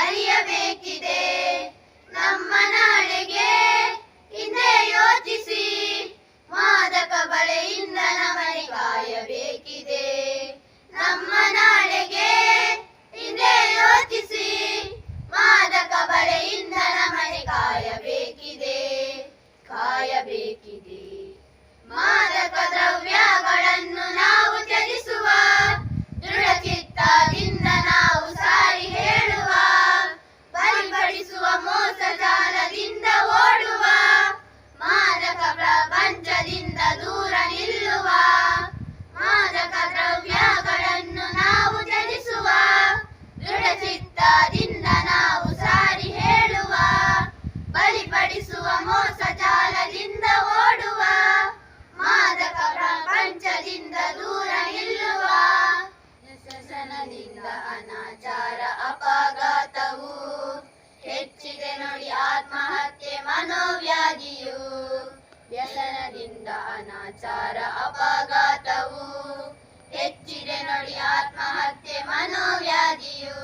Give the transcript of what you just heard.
ಅರಿಯಬೇಕಿದೆ. ಅನಾಚಾರ ಅಪಘಾತವು ಹೆಚ್ಚಿದೆ ನೋಡಿ ಆತ್ಮಹತ್ಯೆ ಮನೋವ್ಯಾಧಿಯು.